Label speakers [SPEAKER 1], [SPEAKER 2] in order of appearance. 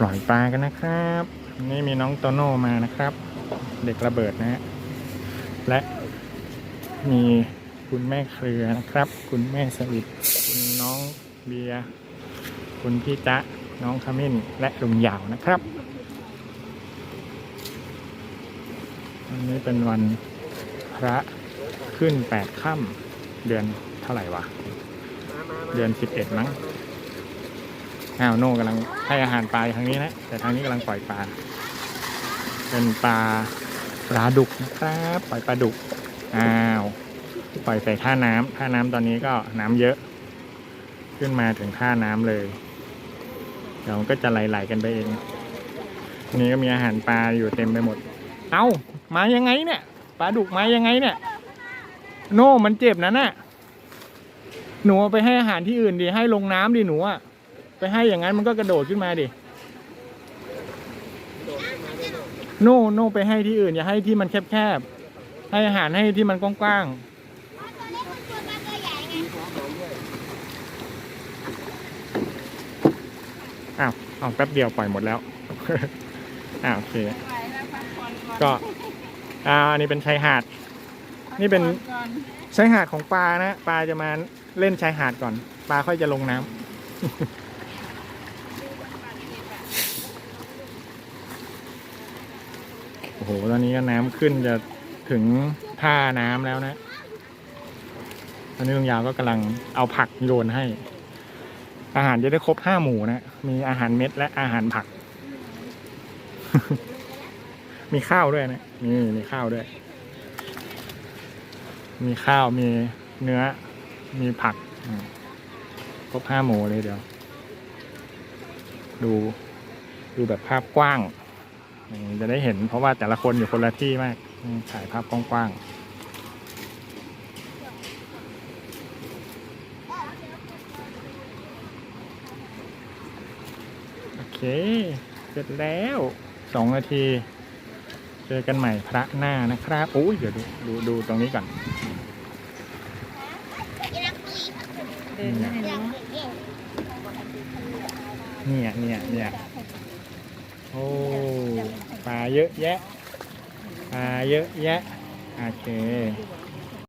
[SPEAKER 1] ปล่อยปลากันนะครับ นี่มีน้องโตโน่มานะครับ เด็กระเบิดนะฮะและมีคุณแม่เครือนะครับ คุณแม่สวิตคุณน้องเบียร์คุณพี่จ๊ะน้องขมิ้นและลุงยาวนะครับวันนี้เป็นวันพระขึ้นแปดค่ำเดือนเท่าไหร่วะ เดือนสิบเอ็ดมั้ง อ้าวโน่กำลังให้อาหารปลาทางนี้นะ แต่ทางนี้กำลังปล่อยปลา เป็นปลาปลาดุกนะครับ ปล่อยปลาดุก อ้าว ปล่อยใส่ท่าน้ำท่าน้ำตอนนี้ก็น้ำเยอะ ขึ้นมาถึงท่าน้ำเลย เดี๋ยวมันก็จะไหลๆกันไปเอง นี้ก็มีอาหารปลาอยู่เต็มไปหมด เอ้า มายังไงเนี่ย ปลาดุกมายังไงเนี่ย โน่มันเจ็บนะน่ะหนูไปให้อาหารที่อื่นดิให้ลงน้ำดิหนูอะ ไปให้อย่างนั้นมันก็กระโดดขึ้นมาดิโน่โน่ไปให้ที่อื่น อย่าให้ที่มันแคบๆ ให้อาหารให้ที่มันกว้างๆ อ้าวเอาแป๊บเดียวปล่อยหมดแล้ว อ้าวโอเค ก็ อ่าอันนี้เป็นชายหาด นี่เป็นชายหาดของปลานะ ปลาจะมาเล่นชายหาดก่อน ปลาค่อยจะลงน้ำ โอ้โห ตอนนี้ก็น้ำขึ้นจะถึงท่าน้ำแล้วนะ ตอนนี้ลุงยาวก็กำลังเอาผักโยนให้ อาหารจะได้ครบห้าหมู่นะ มีอาหารเม็ดและอาหารผัก มีข้าวด้วยนะ นี่มีข้าวด้วย มีข้าวมีเนื้อ มีผัก ครบห้าหมู่เลยเดี๋ยว ดู ดูแบบภาพกว้าง จะได้เห็นเพราะว่าแต่ละคนอยู่คนละที่มากอืมถ่ายภาพกว้างๆโอเคเสร็จแล้วสองนาที เจอกันใหม่พระหน้านะครับโอ้ยเดี๋ยวดูดูดูตรงนี้ก่อน
[SPEAKER 2] เดินได้เนาะ
[SPEAKER 1] เนี่ยเนี่ยเนี่ย โอ้ปลาเยอะแยะปลาเยอะแยะ โอเค